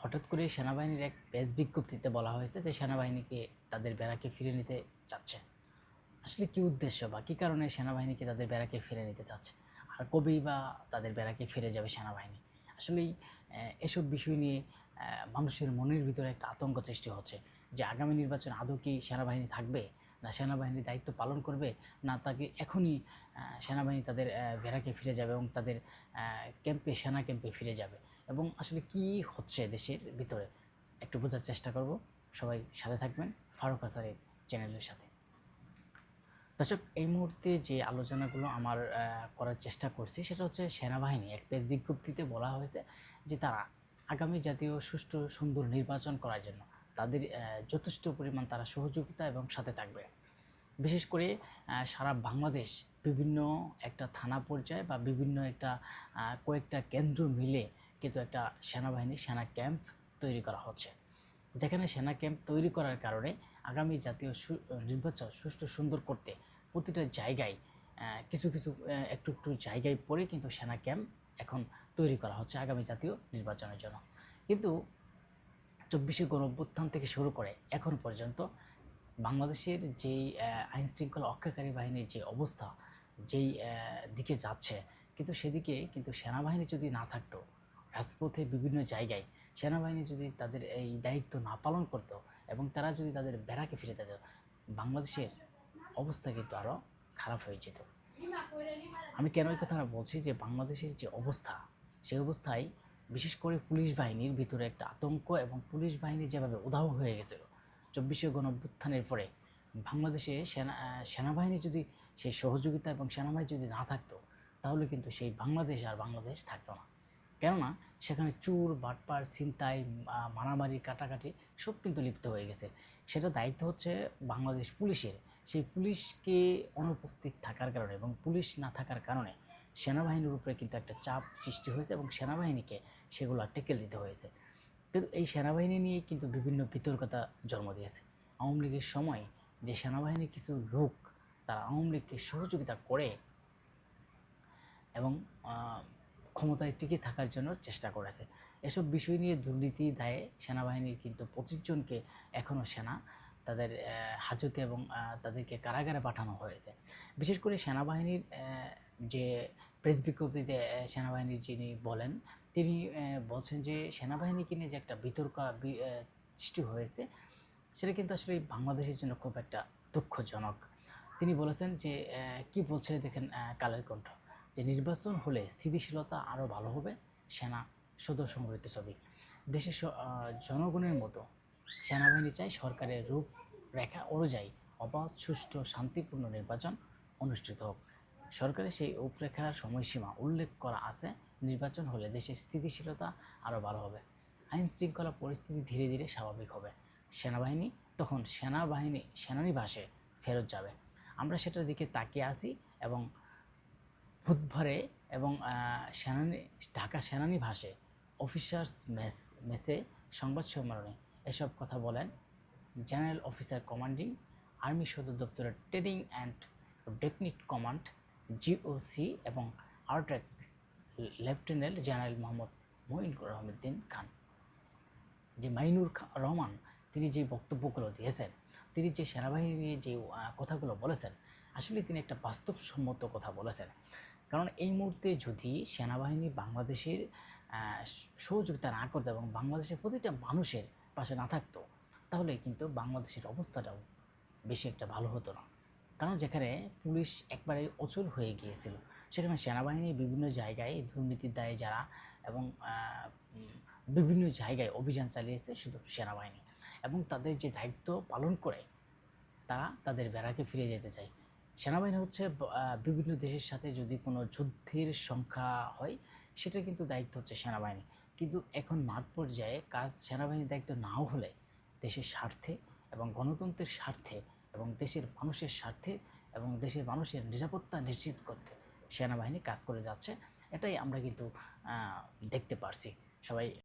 হঠাৎ করে সেনাবাহিনীর এক প্রেস বিজ্ঞপ্তিতে বলা হয়েছে যে সেনাবাহিনীকে তাদের বেড়াকে ফিরে নিতে চাচ্ছে। আসলে কি উদ্দেশ্য বা কী কারণে সেনাবাহিনীকে তাদের বেড়াকে ফিরে নিতে চাচ্ছে? আর কবেই বা তাদের বেড়াকে ফিরে যাবে সেনাবাহিনী? আসলেই এসব বিষয় নিয়ে মানুষের মনের ভিতরে একটা আতঙ্ক সৃষ্টি হচ্ছে যে আগামী নির্বাচন আদৌ কি সেনাবাহিনী থাকবে? না সেনাবাহিনীর দায়িত্ব পালন করবে, না তাকে এখনই সেনাবাহিনী তাদের ভেড়াকে ফিরে যাবে এবং তাদের ক্যাম্পে, সেনা ক্যাম্পে ফিরে যাবে। এবং আসলে কি হচ্ছে দেশের ভিতরে? একটু বোঝার চেষ্টা করব। সবাই সাথে থাকবেন ফারুক হাসানের চ্যানেলের সাথে। দর্শক, এই মুহূর্তে যে আলোচনাগুলো আমার করার চেষ্টা করছি, সেটা হচ্ছে সেনাবাহিনী। এক পেজ বিজ্ঞপ্তিতে বলা হয়েছে যে তারা আগামী জাতীয় সুষ্ঠু সুন্দর নির্বাচন করার জন্য তাদের যথেষ্ট পরিমাণ তারা সহযোগিতা এবং সাথে থাকবে। বিশেষ করে সারা বাংলাদেশ বিভিন্ন একটা থানা পর্যায়ে বা বিভিন্ন একটা কয়েকটা কেন্দ্র মিলে কিন্তু একটা সেনাবাহিনী, সেনা ক্যাম্প তৈরি করা হচ্ছে। যেখানে সেনা ক্যাম্প তৈরি করার কারণে আগামী জাতীয় নির্বাচন সুষ্ঠু সুন্দর করতে প্রতিটা জায়গায় কিছু কিছু একটু একটু জায়গায় পরে কিন্তু সেনা ক্যাম্প এখন তৈরি করা হচ্ছে আগামী জাতীয় নির্বাচনের জন্য। কিন্তু চব্বিশে গণ অভ্যুত্থান থেকে শুরু করে এখন পর্যন্ত বাংলাদেশের যেই আহ, আইন শৃঙ্খলা রক্ষাকারী বাহিনীর যে অবস্থা যেই দিকে যাচ্ছে কিন্তু সেদিকে কিন্তু সেনাবাহিনী যদি না থাকতো রাজপথে বিভিন্ন জায়গায় সেনাবাহিনী যদি তাদের এই দায়িত্ব না পালন করতো এবং তারা যদি তাদের বেড়াকে ফিরে যেত বাংলাদেশের অবস্থা কিন্তু আরও খারাপ হয়ে যেত। আমি কেন এই কথাটা বলছি যে বাংলাদেশের যে অবস্থা সেই অবস্থায় বিশেষ করে পুলিশ বাহিনীর ভিতরে একটা আতঙ্ক এবং পুলিশ বাহিনী যেভাবে উধাও হয়ে গেছিল চব্বিশে গণ অভ্যুত্থানের পরে বাংলাদেশে সেনা সেনাবাহিনী যদি সেই সহযোগিতা এবং সেনাবাহিনী যদি না থাকতো, তাহলে কিন্তু সেই বাংলাদেশ আর বাংলাদেশ থাকতো না। কেননা সেখানে চুর, বাটপার, ছিনতাই মারামারি, কাটাকাটি সব কিন্তু লিপ্ত হয়ে গেছে। সেটা দায়িত্ব হচ্ছে বাংলাদেশ পুলিশের। সেই পুলিশকে অনুপস্থিত থাকার কারণে এবং পুলিশ না থাকার কারণে সেনাবাহিনীর উপরে কিন্তু একটা চাপ সৃষ্টি হয়েছে এবং সেনাবাহিনীকে সেগুলো টেকেল দিতে হয়েছে। কিন্তু এই সেনাবাহিনী নিয়ে কিন্তু বিভিন্ন বিতর্কতা জন্ম দিয়েছে। আওয়ামী লীগের সময় যে সেনাবাহিনীর কিছু লোক তারা আওয়ামী লীগকে সহযোগিতা করে এবং ক্ষমতায় টিকে থাকার জন্য চেষ্টা করেছে। এসব বিষয় নিয়ে দুর্নীতি দায়ে সেনাবাহিনীর কিন্তু পঁচিশ জনকে এখনও সেনা তাদের হাজতে এবং তাদেরকে কারাগারে পাঠানো হয়েছে। বিশেষ করে সেনাবাহিনীর যে প্রেস বিজ্ঞপ্তিতে সেনাবাহিনীর যিনি বলেন, তিনি বলছেন যে সেনাবাহিনীকে নিয়ে যে একটা বিতর্ক সৃষ্টি হয়েছে, সেটা কিন্তু আসলে বাংলাদেশের জন্য খুব একটা দুঃখজনক। তিনি বলেছেন যে কি বলছে দেখেন কালের কণ্ঠ, যে নির্বাচন হলে স্থিতিশীলতা আরও ভালো হবে, সেনা সদর সংগঠিত ছবি। দেশের জনগণের মতো সেনাবাহিনী চাই সরকারের রূপরেখা অনুযায়ী অবাধ, সুষ্ঠু, শান্তিপূর্ণ নির্বাচন অনুষ্ঠিত হোক। সরকারের সেই রূপরেখার সময়সীমা উল্লেখ করা আছে। নির্বাচন হলে দেশের স্থিতিশীলতা আরও ভালো হবে। আইন শৃঙ্খলা পরিস্থিতি ধীরে ধীরে স্বাভাবিক হবে। সেনাবাহিনী তখন সেনাবাহিনী সেনানিবাসে ফেরত যাবে। আমরা সেটার দিকে তাকিয়ে আসি এবং বুধবারে এবং সেনানি, ঢাকা সেনানিবাসে অফিসার্স মেস, মেসে সংবাদ সম্মেলনে এসব কথা বলেন জেনারেল অফিসার কমান্ডিং, আর্মি সদর দপ্তরের training and technique command GOC এবং আর্টেক লেফটেন্যান্ট জেনারেল মোহাম্মদ মঈনুর রহমুদ্দিন খান যে মাইনুর রহমান, তিনি যে বক্তব্যগুলো দিয়েছেন, তিনি যে সেনাবাহিনী নিয়ে যে কথাগুলো বলেছেন, আসলে তিনি একটা বাস্তবসম্মত কথা বলেছেন। কারণ এই মুহূর্তে যদি সেনাবাহিনী বাংলাদেশের সহযোগিতা না করতো এবং বাংলাদেশের প্রতিটা মানুষের পাশে না থাকতো, তাহলে কিন্তু বাংলাদেশের অবস্থাটাও বেশি একটা ভালো হতো না। কারণ যেখানে পুলিশ একবারে অচল হয়ে গিয়েছিল, সেখানে সেনাবাহিনী বিভিন্ন জায়গায় দুর্নীতির দায়ে যারা এবং বিভিন্ন জায়গায় অভিযান চালিয়েছে শুধু সেনাবাহিনী। এবং তাদের যে দায়িত্ব পালন করে তারা তাদের বেড়াকে ফিরে যেতে চায়। সেনাবাহিনী হচ্ছে বিভিন্ন দেশের সাথে যদি কোনো যুদ্ধের সংখ্যা হয়, সেটা কিন্তু দায়িত্ব হচ্ছে সেনাবাহিনী। কিন্তু এখন মাঠ পর্যায়ে কাজ সেনাবাহিনীর দায়িত্ব নাও হলে দেশের স্বার্থে এবং গণতন্ত্রের স্বার্থে এবং দেশের মানুষের স্বার্থে এবং দেশের মানুষের নিরাপত্তা নিশ্চিত করতে সেনাবাহিনী কাজ করে যাচ্ছে। এটাই আমরা কিন্তু দেখতে পারছি। সবাই